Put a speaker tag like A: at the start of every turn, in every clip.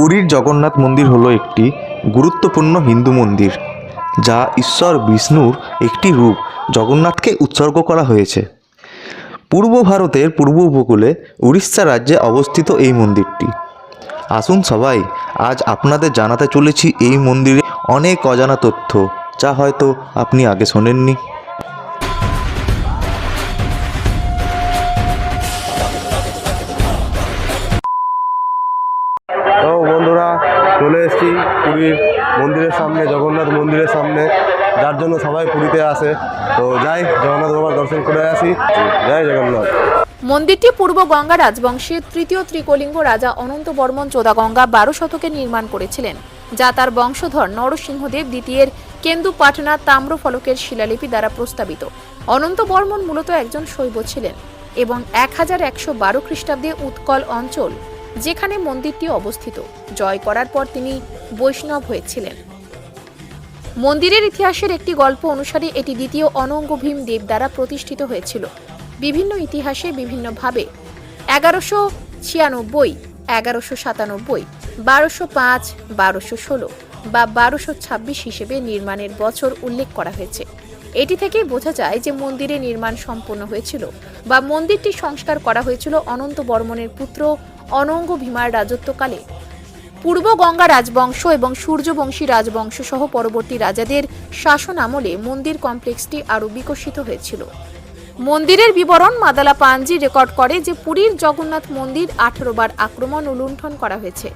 A: পুরীর জগন্নাথ মন্দির হল একটি গুরুত্বপূর্ণ হিন্দু মন্দির, যা ঈশ্বর বিষ্ণুর একটি রূপ জগন্নাথকে উৎসর্গ করা হয়েছে। পূর্ব ভারতের পূর্ব উপকূলে উড়িষ্যা রাজ্যে অবস্থিত এই মন্দিরটি। আসুন সবাই, আজ আপনাদের জানাতে চলেছি এই মন্দিরে অনেক অজানা তথ্য, যা হয়তো আপনি আগে শোনেননি।
B: মন্দিরের সামনে, জগন্নাথ মন্দিরের সামনে, যার জন্য সবাই পুরীতে আসে। তো যাই, জগন্নাথ বাবার দর্শন করে আসি। জয় জগন্নাথ।
C: মন্দিরটি পূর্ব গঙ্গা রাজবংশের তৃতীয় ত্রিকলিঙ্গ রাজা অনন্ত বর্মন চোদাগঙ্গা বারো শতকে নির্মাণ করেছিলেন, যা তার বংশধর নরসিংহদেব দ্বিতীয়ের কেন্দু পাটনা তাম্র ফলকের শিলালিপি দ্বারা প্রস্তাবিত। অনন্ত বর্মন মূলত একজন শৈব ছিলেন এবং এক হাজার একশো বারো খ্রিস্টাব্দে উৎকল অঞ্চল, যেখানে মন্দিরটি অবস্থিত। জয় করার পর তিনি বৈষ্ণব হয়েছিলেন। মন্দিরের ইতিহাসের একটি গল্প অনুসারে এটি দ্বিতীয় অনঙ্গ ভীম দেব দ্বারা প্রতিষ্ঠিত হয়েছিল। বিভিন্ন ইতিহাসে বিভিন্নভাবে। এগারোশো ছিয়ানব্বই, এগারোশো সাতানব্বই, বারোশো পাঁচ, বারোশো ষোলো বা বারোশো ছাব্বিশ হিসেবে নির্মাণের বছর উল্লেখ করা হয়েছে। এটি থেকেই বোঝা যায় যে মন্দিরে নির্মাণ সম্পন্ন হয়েছিল বা মন্দিরটি সংস্কার করা হয়েছিল অনন্ত বর্মনের পুত্র অনঙ্গ ভীমার রাজত্বকালে। পূর্ব গঙ্গা রাজবংশ এবং সূর্যবংশী রাজবংশ সহ পরবর্তী রাজাদের শাসন আমলে মন্দির কমপ্লেক্সটি আরও বিকশিত হয়েছিল। মন্দিরের বিবরণ মাদালা পাঞ্জি রেকর্ড করে যে পুরীর জগন্নাথ মন্দির আঠারো বার আক্রমণ ও লুণ্ঠন করা হয়েছে।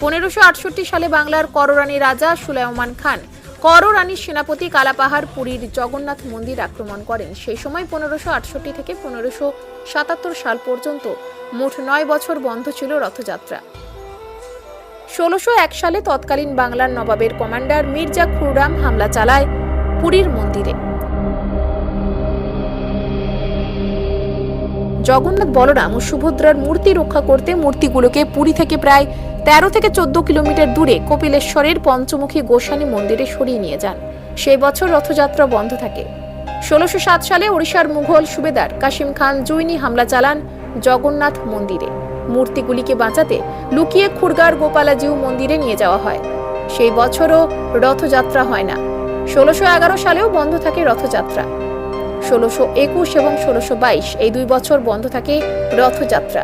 C: পনেরোশো আটষট্টি সালে বাংলার কররানী রাজা সুলাইমান খান কররানীর সেনাপতি কালাপাহাড় পুরীর জগন্নাথ মন্দির আক্রমণ করেন। সেই সময় পনেরোশো আটষট্টি থেকে পনেরোশো সাতাত্তর সাল পর্যন্ত মোট নয় বছর বন্ধ ছিল রথযাত্রা। ষোলোশো এক সালে তৎকালীন বাংলার নবাবের কমান্ডার মির্জা খুররাম হামলা চালায় পুরীর মন্দিরে। জগন্নাথ বলরাম ও সুভদ্রার মূর্তি রক্ষা করতে মূর্তিগুলোকে পুরী থেকে প্রায় তেরো থেকে চোদ্দ কিলোমিটার দূরে কপিলেশ্বরের পঞ্চমুখী গোসানী মন্দিরে সরিয়ে নিয়ে যান। সেই বছর রথযাত্রা বন্ধ থাকে। ষোলোশো সাত সালে ওড়িশার মুঘল সুবেদার কাশিম খান জুইনি হামলা চালান জগন্নাথ মন্দিরে। মূর্তিগুলিকে বাঁচাতে লুকিয়ে খুরগার গোপালাজিউ মন্দিরে নিয়ে যাওয়া হয়। সেই বছরও রথযাত্রা হয় না। ষোলোশো এগারো সালেও বন্ধ থাকে রথযাত্রা। ষোলোশো একুশ এবং ষোলোশো বাইশ এই দুই বছর বন্ধ থাকে রথযাত্রা।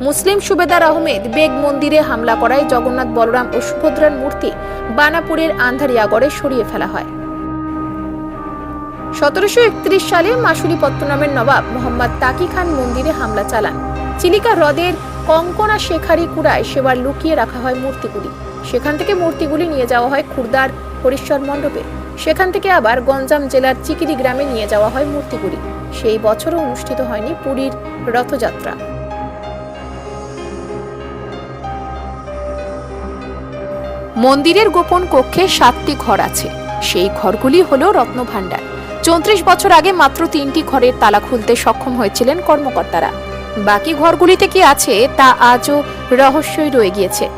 C: মুসলিম সুবেদার আহমেদ বেগ মন্দিরে হামলা করায় জগন্নাথ বলরাম ও সুভদ্রার মূর্তি বানাপুরের আন্ধারিয়াগড়ে সরিয়ে ফেলা হয়। সতেরোশো একত্রিশ সালে মাসুলি পত্তনামের নবাব মোহাম্মদ তাকি খান মন্দিরে হামলা চালান। চিলিকা হ্রদের কঙ্কনা শেখারি কুড়ায় সেবার লুকিয়ে রাখা হয় মূর্তিগুলি। সেখান থেকে মূর্তিগুলি নিয়ে যাওয়া হয় খুর্দার হরিশ্বর মণ্ডপে। সেখান থেকে আবার গঞ্জাম জেলার চিকিরি গ্রামে নিয়ে যাওয়া হয় মূর্তিগুলি। সেই বছরও অনুষ্ঠিত হয়নি পুরীর রথযাত্রা। মন্দিরের গোপন কক্ষে সাতটি ঘর আছে। সেই ঘরগুলি হল রত্নভাণ্ডার। চৌত্রিশ বছর আগে মাত্র তিনটি ঘরের তালা খুলতে সক্ষম হয়েছিলেন কর্মকর্তারা। বাকি ঘরগুলিতে কি আছে তা আজও রহস্যই রয়ে গিয়েছে।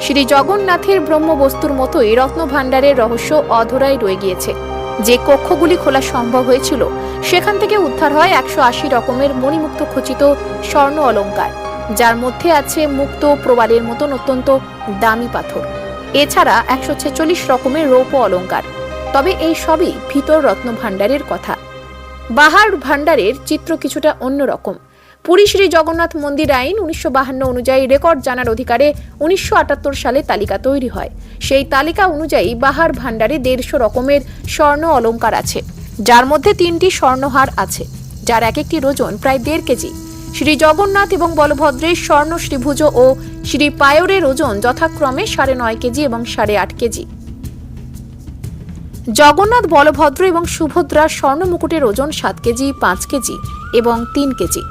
C: শ্রী জগন্নাথের ব্রহ্মবস্তুর মতোই রত্নভাণ্ডারের রহস্য অধরাই রয়ে গিয়েছে। যে কক্ষগুলি খোলা সম্ভব হয়েছিল, সেখান থেকে উদ্ধার হয় একশো আশি রকমের মণিমুক্ত খচিত স্বর্ণ অলংকার যার মধ্যে আছে মুক্ত প্রবালের মতন অত্যন্ত দামি পাথর। এছাড়া একশো ছেচল্লিশ রকমের রৌপ্য অলংকার তবে এই সবই ভিতর রত্ন ভাণ্ডারের কথা। বাহার ভাণ্ডারের চিত্র কিছুটা অন্যরকম পুরী শ্রী জগন্নাথ মন্দির আইন উনিশশো বাহান্ন অনুযায়ী রেকর্ড জানার অধিকারে উনিশশো আটাত্তর সালে তালিকা তৈরি হয়। সেই তালিকা অনুযায়ী বাহার ভাণ্ডারে দেড়শো রকমের স্বর্ণ অলঙ্কার আছে, যার মধ্যে তিনটি স্বর্ণহার আছে, যার এক একটি ওজন প্রায় দেড় কেজি। শ্রী জগন্নাথ এবং বলভদ্রের স্বর্ণ শ্রীভুজ ও শ্রী পায়রের ওজন যথাক্রমে সাড়ে নয় কেজি এবং সাড়ে আট কেজি। জগন্নাথ, বলভদ্র এবং সুভদ্রার স্বর্ণ মুকুটের ওজন সাত কেজি, পাঁচ কেজি এবং তিন কেজি।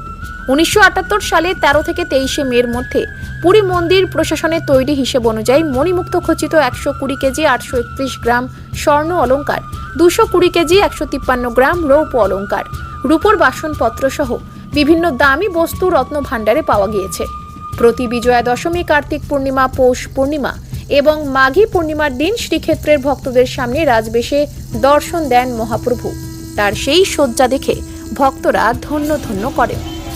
C: উনিশশো আটাত্তর সালে তেরো থেকে তেইশে মের মধ্যে পুরী মন্দির প্রশাসনের তৈরি হিসেব অনুযায়ী মণিমুক্ত খচিত একশো কুড়ি কেজি আটশো একত্রিশ গ্রাম স্বর্ণ অলংকার, দুশো কুড়ি কেজি একশো তিপ্পান্ন গ্রাম রৌপ্য অলংকার, রূপোর বাসনপত্র সহ বিভিন্ন দামি বস্তু রত্ন ভাণ্ডারে পাওয়া গিয়েছে। প্রতি বিজয়া দশমী কার্তিক পূর্ণিমা, পৌষ পূর্ণিমা এবং মাঘী পূর্ণিমার দিন শ্রীক্ষেত্রের ভক্তদের সামনে রাজবেশে দর্শন দেন মহাপ্রভু। তার সেই শয্যা দেখে ভক্তরা ধন্য ধন্য করেন।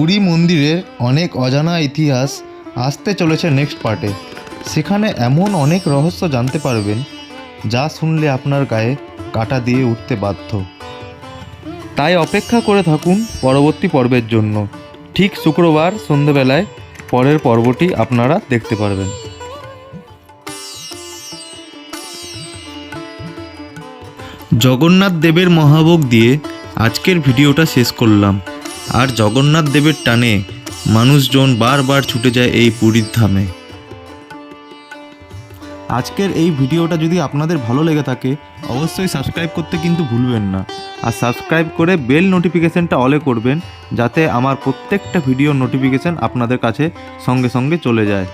A: পুরী মন্দিরের অনেক অজানা ইতিহাস আসতে চলেছে নেক্সট পার্টে সেখানে এমন অনেক রহস্য জানতে পারবেন, যা শুনলে আপনার গায়ে কাটা দিয়ে উঠতে বাধ্য। তাই অপেক্ষা করে থাকুন পরবর্তী পর্বের জন্য। ঠিক শুক্রবার সন্ধেবেলায় পরের পর্বটি আপনারা দেখতে পারবেন। জগন্নাথ দেবের মহাভোগ দিয়ে আজকের ভিডিওটা শেষ করলাম। আর জগন্নাথ দেবের টানে মানুষজন বারবার ছুটে যায় এই পুরীর ধামে। আজকের এই ভিডিওটা যদি আপনাদের ভালো লেগে থাকে, অবশ্যই সাবস্ক্রাইব করতে কিন্তু ভুলবেন না। আর সাবস্ক্রাইব করে বেল নোটিফিকেশনটা অলে করবেন, যাতে আমার প্রত্যেকটা ভিডিও নোটিফিকেশন আপনাদের কাছে সঙ্গে সঙ্গে চলে যায়।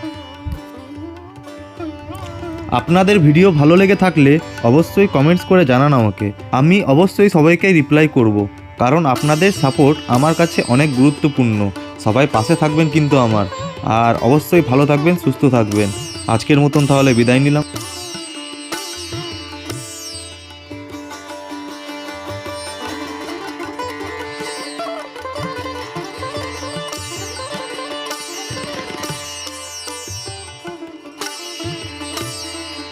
A: আপনাদের ভিডিও ভালো লেগে থাকলে অবশ্যই কমেন্টস করে জানান আমাকে। আমি অবশ্যই সবাইকে রিপ্লাই করব। কারণ আপনাদের সাপোর্ট আমার কাছে অনেক গুরুত্বপূর্ণ। সবাই পাশে থাকবেন কিন্তু আমার। আর অবশ্যই ভালো থাকবেন, সুস্থ থাকবেন। আজকের মতন তাহলে বিদায় নিলাম।